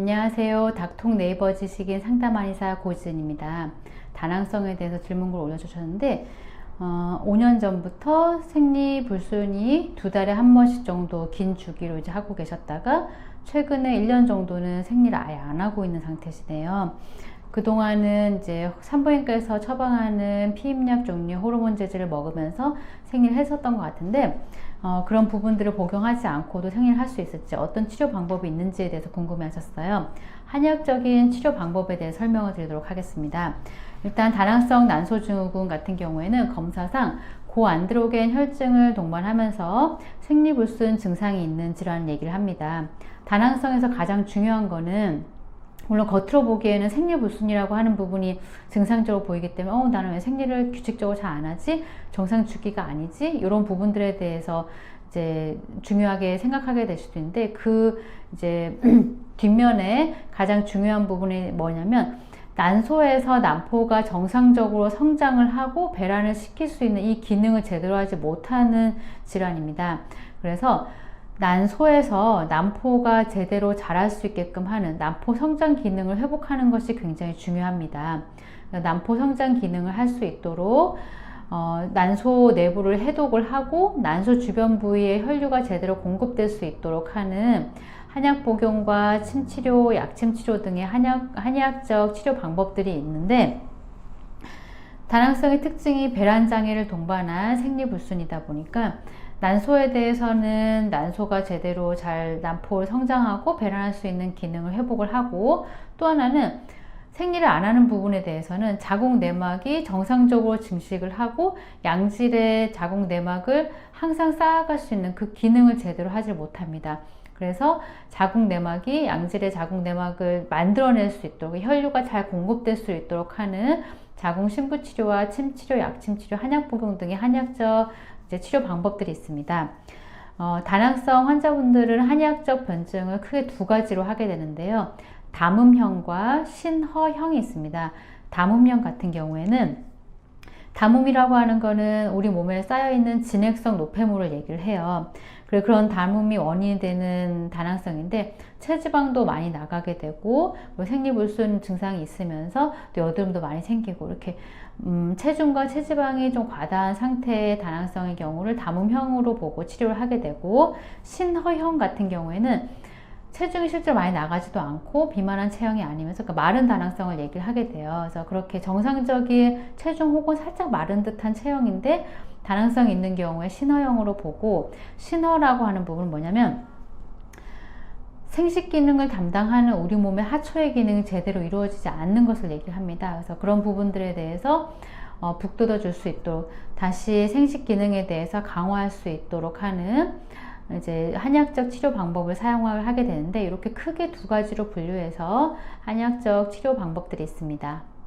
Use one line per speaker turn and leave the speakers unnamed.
안녕하세요. 닥통 네이버 지식인 상담 한의사 고지은입니다. 다낭성에 대해서 질문글 올려주셨는데 어, 5년 전부터 생리 불순이 두 달에 한 번씩 정도 긴 주기로 이제 하고 계셨다가 최근에 1년 정도는 생리를 아예 안 하고 있는 상태시네요. 그동안은 이제 산부인과에서 처방하는 피임약 종류 호르몬 제제를 먹으면서 생리를 했었던 것 같은데 어, 그런 부분들을 복용하지 않고도 생리를 할 수 있을지 어떤 치료 방법이 있는지에 대해서 궁금해 하셨어요. 한약적인 치료 방법에 대해 설명을 드리도록 하겠습니다. 일단 다낭성 난소증후군 같은 경우에는 검사상 고안드로겐 혈증을 동반하면서 생리불순 증상이 있는 질환 얘기를 합니다. 다낭성에서 가장 중요한 거는 물론 겉으로 보기에는 생리불순이라고 하는 부분이 증상적으로 보이기 때문에 어 나는 왜 생리를 규칙적으로 잘 안 하지 정상 주기가 아니지 이런 부분들에 대해서 이제 중요하게 생각하게 될 수도 있는데 그 이제 뒷면에 가장 중요한 부분이 뭐냐면 난소에서 난포가 정상적으로 성장을 하고 배란을 시킬 수 있는 이 기능을 제대로 하지 못하는 질환입니다. 그래서 난소에서 난포가 제대로 자랄 수 있게끔 하는 난포 성장 기능을 회복하는 것이 굉장히 중요합니다. 난포 성장 기능을 할 수 있도록 어, 난소 내부를 해독을 하고 난소 주변 부위에 혈류가 제대로 공급될 수 있도록 하는 한약 복용과 침치료, 약침 치료 등의 한약, 한의학적 치료 방법들이 있는데 다낭성의 특징이 배란 장애를 동반한 생리불순이다 보니까 난소에 대해서는 난소가 제대로 잘 난포를 성장하고 배란할 수 있는 기능을 회복을 하고 또 하나는 생리를 안 하는 부분에 대해서는 자궁 내막이 정상적으로 증식을 하고 양질의 자궁 내막을 항상 쌓아갈 수 있는 그 기능을 제대로 하지 못합니다. 그래서 자궁 내막이 양질의 자궁 내막을 만들어낼 수 있도록 혈류가 잘 공급될 수 있도록 하는 자궁 신부 치료와 침 치료, 약침 치료, 한약 복용 등의 한약적 이제 치료 방법들이 있습니다. 어, 다낭성 환자분들은 한의학적 변증을 크게 두 가지로 하게 되는데요. 담음형과 신허형이 있습니다. 담음형 같은 경우에는 담음이라고 하는 거는 우리 몸에 쌓여있는 진액성 노폐물을 얘기를 해요. 그래 그런 담음이 원인이 되는 다낭성인데 체지방도 많이 나가게 되고 뭐 생리불순 증상이 있으면서 또 여드름도 많이 생기고 이렇게 음, 체중과 체지방이 좀 과다한 상태의 다낭성의 경우를 담음형으로 보고 치료를 하게 되고 신허형 같은 경우에는 체중이 실제로 많이 나가지도 않고 비만한 체형이 아니면서 그러니까 마른 다낭성을 얘기를 하게 돼요. 그래서 그렇게 정상적인 체중 혹은 살짝 마른 듯한 체형인데 다낭성 있는 경우에 신어형으로 보고 신어라고 하는 부분은 뭐냐면 생식 기능을 담당하는 우리 몸의 하초의 기능이 제대로 이루어지지 않는 것을 얘기를 합니다. 그래서 그런 부분들에 대해서 어, 북돋아 줄 수 있도록 다시 생식 기능에 대해서 강화할 수 있도록 하는 이제 한약적 치료 방법을 사용을 하게 되는데 이렇게 크게 두 가지로 분류해서 한약적 치료 방법들이 있습니다.